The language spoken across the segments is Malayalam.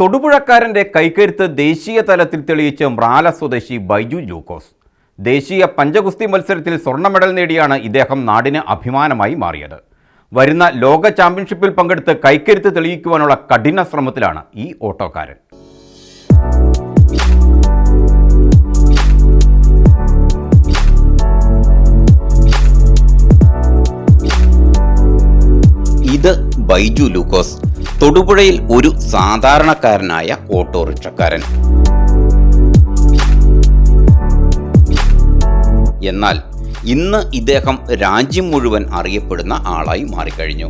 തൊടുപുഴക്കാരന്റെ കൈക്കരുത്ത് ദേശീയ തലത്തിൽ തെളിയിച്ച മ്രാല സ്വദേശി ബൈജു ലൂക്കോസ് ദേശീയ പഞ്ചഗുസ്തി മത്സരത്തിൽ സ്വർണ മെഡൽ നേടിയാണ് ഇദ്ദേഹം നാടിന് അഭിമാനമായി മാറിയത്. വരുന്ന ലോക ചാമ്പ്യൻഷിപ്പിൽ പങ്കെടുത്ത് കൈക്കരുത്ത് തെളിയിക്കുവാനുള്ള കഠിന ശ്രമത്തിലാണ് ഈ ഓട്ടോക്കാരൻ. ഇത് ബൈജു ലൂക്കോസ്. തൊടുപുഴയിൽ ഒരു സാധാരണക്കാരനായ ഓട്ടോറിക്ഷക്കാരൻ. എന്നാൽ ഇന്ന് ഇദ്ദേഹം രാജ്യം മുഴുവൻ അറിയപ്പെടുന്ന ആളായി മാറിക്കഴിഞ്ഞു.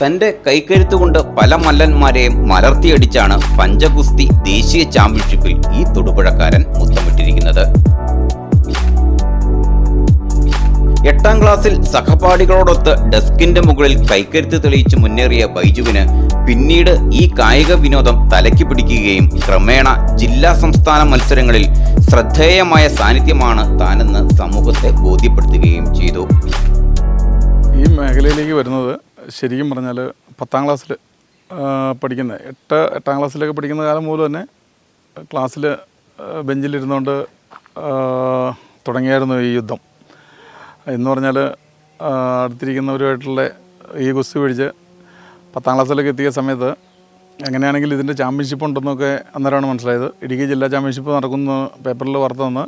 തന്റെ കൈക്കരുത്തുകൊണ്ട് പല മല്ലന്മാരെയും മലർത്തിയടിച്ചാണ് പഞ്ചഗുസ്തി ദേശീയ ചാമ്പ്യൻഷിപ്പിൽ ഈ തൊടുപുഴക്കാരൻ ക്ലാസ്സിൽ സഹപാഠികളോടൊത്ത് ഡെസ്കിന്റെ മുകളിൽ കൈക്കരുത്ത് തെളിയിച്ച് മുന്നേറിയ ബൈജുവിന് പിന്നീട് ഈ കായിക വിനോദം തലയ്ക്ക് പിടിക്കുകയും ക്രമേണ ജില്ലാ സംസ്ഥാന മത്സരങ്ങളിൽ ശ്രദ്ധേയമായ സാന്നിധ്യമാണ് താനെന്ന് സമൂഹത്തെ ബോധ്യപ്പെടുത്തുകയും ചെയ്തു. ഈ മേഖലയിലേക്ക് വരുന്നത് ശരിക്കും പറഞ്ഞാൽ പത്താം ക്ലാസ്സിൽ പഠിക്കുന്ന എട്ട് എട്ടാം ക്ലാസ്സിലൊക്കെ പഠിക്കുന്ന കാലം മുതൽ തന്നെ ക്ലാസ്സിൽ ബെഞ്ചിലിരുന്നുകൊണ്ട് തുടങ്ങിയായിരുന്നു ഈ യുദ്ധം. എന്ന് പറഞ്ഞാൽ അടുത്തിരിക്കുന്നവരുമായിട്ടുള്ള ഈ ഗുസ്തി പിടിച്ച് പത്താം ക്ലാസ്സിലൊക്കെ എത്തിയ സമയത്ത് എങ്ങനെയാണെങ്കിൽ ഇതിന്റെ ചാമ്പ്യൻഷിപ്പ് ഉണ്ടെന്നൊക്കെ അന്നേരമാണ് മനസ്സിലായത്. ഇടുക്കി ജില്ലാ ചാമ്പ്യൻഷിപ്പ് നടക്കുന്ന പേപ്പറിൽ വാർത്ത വന്ന്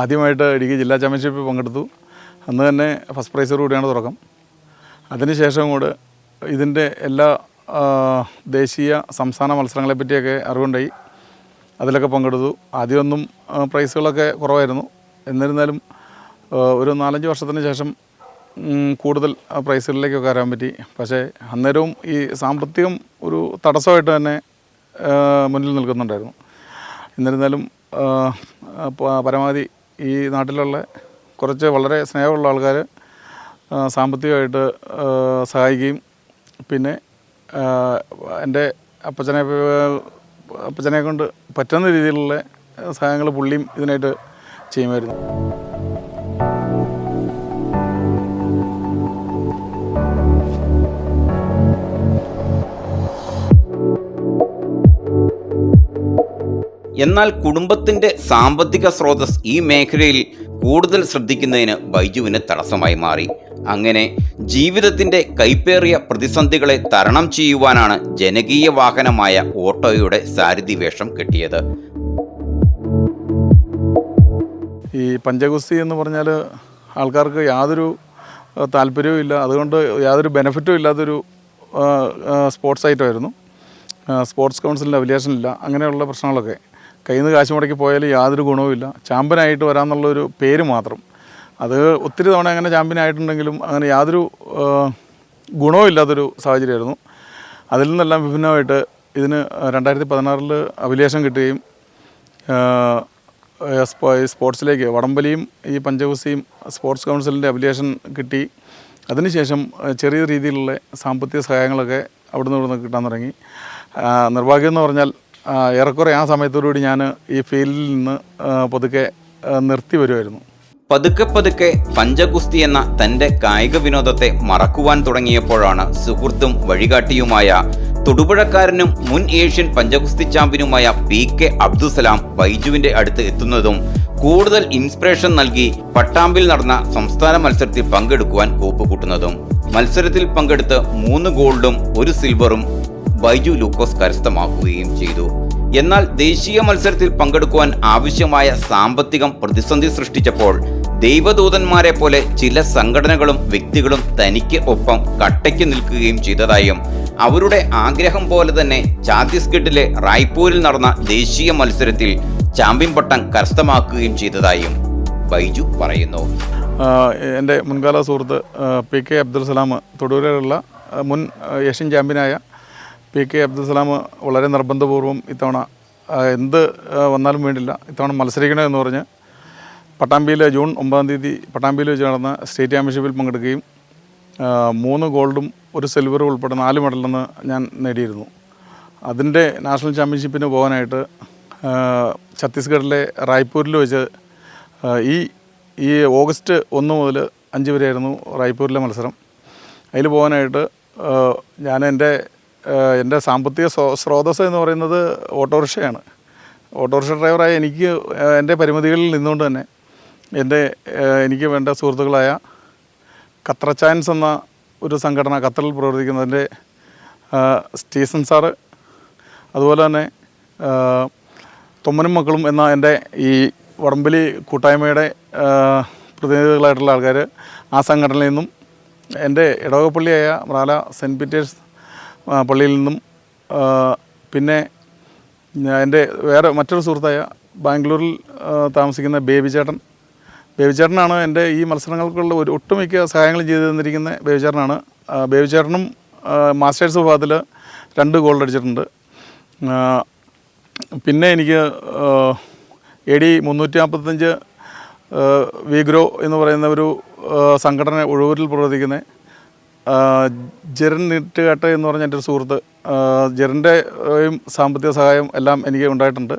ആദ്യമായിട്ട് ഇടുക്കി ജില്ലാ ചാമ്പ്യൻഷിപ്പിൽ പങ്കെടുത്തു. അന്ന് തന്നെ ഫസ്റ്റ് പ്രൈസർ കൂടിയാണ് തുടക്കം. അതിനുശേഷം കൂടെ ഇതിന്റെ എല്ലാ ദേശീയ സംസ്ഥാന മത്സരങ്ങളെ പറ്റിയൊക്കെ അറിവുണ്ടായി. അതിലൊക്കെ പങ്കെടുത്തു. ആദ്യമൊന്നും പ്രൈസുകളൊക്കെ കുറവായിരുന്നു. എന്നിരുന്നാലും ഒരു നാലഞ്ച് വർഷത്തിന് ശേഷം കൂടുതൽ പ്രൈസുകളിലേക്കൊക്കെ വരാൻ പറ്റി. പക്ഷേ അന്നേരവും ഈ സാമ്പത്തികം ഒരു തടസ്സമായിട്ട് തന്നെ മുന്നിൽ നിൽക്കുന്നുണ്ടായിരുന്നു. എന്നിരുന്നാലും പരമാവധി ഈ നാട്ടിലുള്ള കുറച്ച് വളരെ സ്നേഹമുള്ള ആൾക്കാർ സാമ്പത്തികമായിട്ട് സഹായിക്കുകയും പിന്നെ എന്റെ അപ്പച്ചനെ അപ്പച്ചനെ കൊണ്ട് പറ്റുന്ന രീതിയിലുള്ള സഹായങ്ങൾ പുള്ളിയും ഇതിനായിട്ട് ചെയ്യുമായിരുന്നു. എന്നാൽ കുടുംബത്തിന്റെ സാമ്പത്തിക സ്രോതസ് ഈ മേഖലയിൽ കൂടുതൽ ശ്രദ്ധിക്കുന്നതിന് ബൈജുവിന് തടസ്സമായി മാറി. അങ്ങനെ ജീവിതത്തിന്റെ കൈപ്പേറിയ പ്രതിസന്ധികളെ തരണം ചെയ്യുവാനാണ് ജനകീയ വാഹനമായ ഓട്ടോയുടെ സാരഥി വേഷം കിട്ടിയത്. ഈ പഞ്ചഗുസ്തി എന്ന് പറഞ്ഞാൽ ആൾക്കാർക്ക് യാതൊരു താല്പര്യവും ഇല്ല അതുകൊണ്ട് യാതൊരു ബെനിഫിറ്റും ഇല്ലാത്തൊരു സ്പോർട്സ് ഐറ്റമായിരുന്നു. സ്പോർട്സ് കൗൺസിലിന്റെ അഫിലിയേഷൻ ഇല്ല അങ്ങനെയുള്ള പ്രശ്നങ്ങളൊക്കെ. കയ്യിൽ നിന്ന് കാശ് മുടക്കി പോയാൽ യാതൊരു ഗുണവുമില്ല ചാമ്പ്യനായിട്ട് വരാമെന്നുള്ളൊരു പേര് മാത്രം. അത് ഒത്തിരി തവണ അങ്ങനെ ചാമ്പ്യൻ ആയിട്ടുണ്ടെങ്കിലും അങ്ങനെ യാതൊരു ഗുണവും ഇല്ലാത്തൊരു സാഹചര്യമായിരുന്നു. അതിൽ നിന്നെല്ലാം വിഭിന്നമായിട്ട് ഇതിന് രണ്ടായിരത്തി പതിനാറിൽ അഭിലേഷം കിട്ടുകയും സ്പോർട്സിലേക്ക് വടംവലിയും ഈ പഞ്ചവസിയും സ്പോർട്സ് കൗൺസിലിന്റെ അഭിലേഷൻ കിട്ടി. അതിനുശേഷം ചെറിയ രീതിയിലുള്ള സാമ്പത്തിക സഹായങ്ങളൊക്കെ അവിടുന്ന് ഇവിടുന്ന് കിട്ടാൻ തുടങ്ങി. നിർഭാഗ്യം എന്ന് പറഞ്ഞാൽ ഏറെക്കുറെ ആ സമയത്തോടുകൂടി ഞാൻ ഈ ഫീൽഡിൽ നിന്ന് പൊതുക്കെ നിർത്തി വരുമായിരുന്നു പതുക്കെ പതുക്കെ പഞ്ചഗുസ്തി എന്ന തന്റെ കായിക വിനോദത്തെ മറക്കുവാൻ തുടങ്ങിയപ്പോഴാണ് സുഹൃത്തും വഴികാട്ടിയുമായ തൊടുപുഴക്കാരനും മുൻ ഏഷ്യൻ പഞ്ചഗുസ്തി ചാമ്പ്യനുമായ പി കെ അബ്ദുസലാം ബൈജുവിന്റെ അടുത്ത് എത്തുന്നതും കൂടുതൽ ഇൻസ്പിറേഷൻ നൽകി പട്ടാമ്പിൽ നടന്ന സംസ്ഥാന മത്സരത്തിൽ പങ്കെടുക്കുവാൻ കൂപ്പുകൂട്ടുന്നതും. മത്സരത്തിൽ പങ്കെടുത്ത് മൂന്ന് ഗോൾഡും ഒരു സിൽവറും ബൈജു ലൂക്കോസ് കരസ്ഥമാക്കുകയും ചെയ്തു. എന്നാൽ ദേശീയ മത്സരത്തിൽ പങ്കെടുക്കുവാൻ ആവശ്യമായ സാമ്പത്തികം പ്രതിസന്ധി സൃഷ്ടിച്ചപ്പോൾ ദൈവദൂതന്മാരെ പോലെ ചില സംഘടനകളും വ്യക്തികളും തനിക്ക് ഒപ്പം കട്ടയ്ക്ക് നിൽക്കുകയും ചെയ്തതായും അവരുടെ ആഗ്രഹം പോലെ തന്നെ ഛത്തീസ്ഗഡിലെ റായ്പൂരിൽ നടന്ന ദേശീയ മത്സരത്തിൽ ചാമ്പ്യൻ പട്ടം കരസ്ഥമാക്കുകയും ചെയ്തതായും ബൈജു പറയുന്നു. എന്റെ മുൻകാല സുഹൃത്ത് പി കെ അബ്ദുൽ സലാം തൊടൂരിലുള്ള മുൻ ഏഷ്യൻ ചാമ്പ്യനായ പി കെ അബ്ദുൽ സലാം വളരെ നിർബന്ധപൂർവം ഇത്തവണ എന്ത് വന്നാലും വേണ്ടില്ല. ഇത്തവണ മത്സരിക്കണമെന്ന് പറഞ്ഞ് പട്ടാമ്പിയിൽ ജൂൺ ഒമ്പതാം തീയതി പട്ടാമ്പിയിൽ വെച്ച് നടന്ന സ്റ്റേറ്റ് ചാമ്പ്യൻഷിപ്പിൽ പങ്കെടുക്കുകയും മൂന്ന് ഗോൾഡും ഒരു സിൽവറും ഉൾപ്പെടെ നാല് മെഡലെന്ന് ഞാൻ നേടിയിരുന്നു. അതിന്റെ നാഷണൽ ചാമ്പ്യൻഷിപ്പിന് പോകാനായിട്ട് ഛത്തീസ്ഗഡിലെ റായ്പൂരിൽ വെച്ച് ഈ ഈ ഓഗസ്റ്റ് ഒന്ന് മുതൽ അഞ്ച് വരെയായിരുന്നു റായ്പൂരിലെ മത്സരം. അതിൽ പോകാനായിട്ട് ഞാൻ എന്റെ എന്റെ സാമ്പത്തിക സ്രോ- സ്രോതസ്സ് എന്ന് പറയുന്നത് ഓട്ടോറിക്ഷയാണ്. ഓട്ടോറിക്ഷ ഡ്രൈവറായ എനിക്ക് എന്റെ പരിമിതികളിൽ നിന്നുകൊണ്ട് തന്നെ എന്റെ എനിക്ക് വേണ്ട സുഹൃത്തുക്കളായ ഖത്ര ചാൻസ് എന്ന ഒരു സംഘടന ഖത്തറിൽ പ്രവർത്തിക്കുന്നതിന്റെ സ്റ്റീസൺ സാറ് അതുപോലെ തന്നെ തൊമ്മനും മക്കളും എന്ന എന്റെ ഈ വടംവലി കൂട്ടായ്മയുടെ പ്രതിനിധികളായിട്ടുള്ള ആൾക്കാർ ആ സംഘടനയിൽ നിന്നും എന്റെ ഇടവകപ്പള്ളിയായ മ്രാല സെന്റ് പീറ്റേഴ്സ് പള്ളിയിൽ നിന്നും പിന്നെ എന്റെ വേറെ മറ്റൊരു സുഹൃത്തായ ബാംഗ്ലൂരിൽ താമസിക്കുന്ന ബേബി ചേട്ടൻ ബേബി ചേട്ടനാണ് എന്റെ ഈ മത്സരങ്ങൾക്കുള്ള ഒരു ഒട്ടുമിക്ക സഹായങ്ങളും ചെയ്തു തന്നിരിക്കുന്ന ബേബി ചേട്ടനാണ് ബേബി ചേട്ടനും മാസ്റ്റേഴ്സ് വിഭാഗത്തിൽ രണ്ട് ഗോൾഡ് അടിച്ചിട്ടുണ്ട്. പിന്നെ എനിക്ക് എ ഡി മുന്നൂറ്റി നാൽപ്പത്തഞ്ച് വിഗ്രോ എന്ന് പറയുന്ന ഒരു സംഘടന ഒഴൂരിൽ പ്രവർത്തിക്കുന്ന. ആ, ജെറിൻ നീട്ടുകാട്ട് എന്ന് പറഞ്ഞ എന്റെ ഒരു സുഹൃത്ത് ജെറിന്റെയും ജെറിന്റെ സാമ്പത്തിക സഹായം എല്ലാം എനിക്ക് ഉണ്ടായിട്ടുണ്ട്.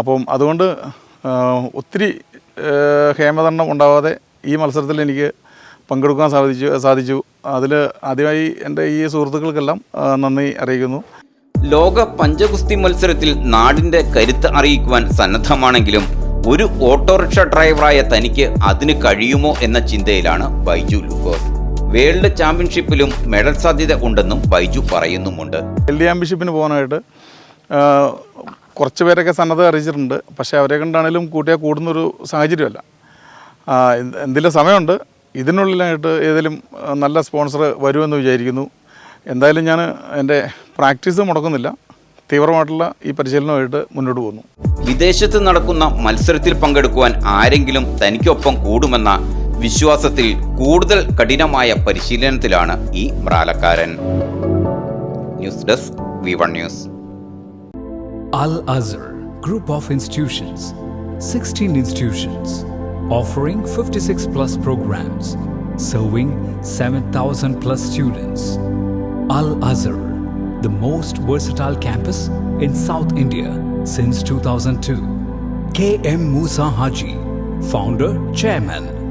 അപ്പം അതുകൊണ്ട് ഒത്തിരി ഹേമതണ്ണം ഉണ്ടാവാതെ ഈ മത്സരത്തിൽ എനിക്ക് പങ്കെടുക്കാൻ സാധിച്ചു സാധിച്ചു. അതിൽ ആദ്യമായി എന്റെ ഈ സുഹൃത്തുക്കൾക്കെല്ലാം നന്ദി അറിയിക്കുന്നു. ലോക പഞ്ചഗുസ്തി മത്സരത്തിൽ നാടിന്റെ കരുത്ത് അറിയിക്കുവാൻ സന്നദ്ധമാണെങ്കിലും ഒരു ഓട്ടോറിക്ഷ ഡ്രൈവറായ തനിക്ക് അതിന് കഴിയുമോ എന്ന ചിന്തയിലാണ് ബൈജു ലൂക്കോസ്. വേൾഡ് ചാമ്പ്യൻഷിപ്പിലും മെഡൽ സാധ്യത ഉണ്ടെന്നും ബൈജു പറയുന്നുമുണ്ട്. വേൾഡ് ചാമ്പ്യൻഷിപ്പിന് പോകാനായിട്ട് കുറച്ച് പേരൊക്കെ സന്നദ്ധ അറിയിച്ചിട്ടുണ്ട്. പക്ഷേ അവരെ കണ്ടാണേലും കൂട്ടിയാൽ കൂടുന്നൊരു സാഹചര്യമല്ല. എന്തെങ്കിലും സമയമുണ്ട് ഇതിനുള്ളിലായിട്ട് ഏതെങ്കിലും നല്ല സ്പോൺസർ വരുമെന്ന് വിചാരിക്കുന്നു. എന്തായാലും ഞാൻ എന്റെ പ്രാക്ടീസ് മുടക്കുന്നില്ല. തീവ്രമായിട്ടുള്ള ഈ പരിശീലനമായിട്ട് മുന്നോട്ട് പോകുന്നു. വിദേശത്ത് നടക്കുന്ന മത്സരത്തിൽ പങ്കെടുക്കുവാൻ ആരെങ്കിലും തനിക്കൊപ്പം കൂടുമെന്ന വിശ്വാസത്തിൽ കൂടുതൽ കഠിനമായ പരിശീലനത്തിലാണ് ഈ മ്രാലക്കാരൻ. News desk V one news. Al Azhar group of institutions sixteen institutions offering fifty six plus programmes serving seven thousand plus students. Al Azhar the most versatile campus in South India since two thousand two. K M Moosa Haji founder chairman.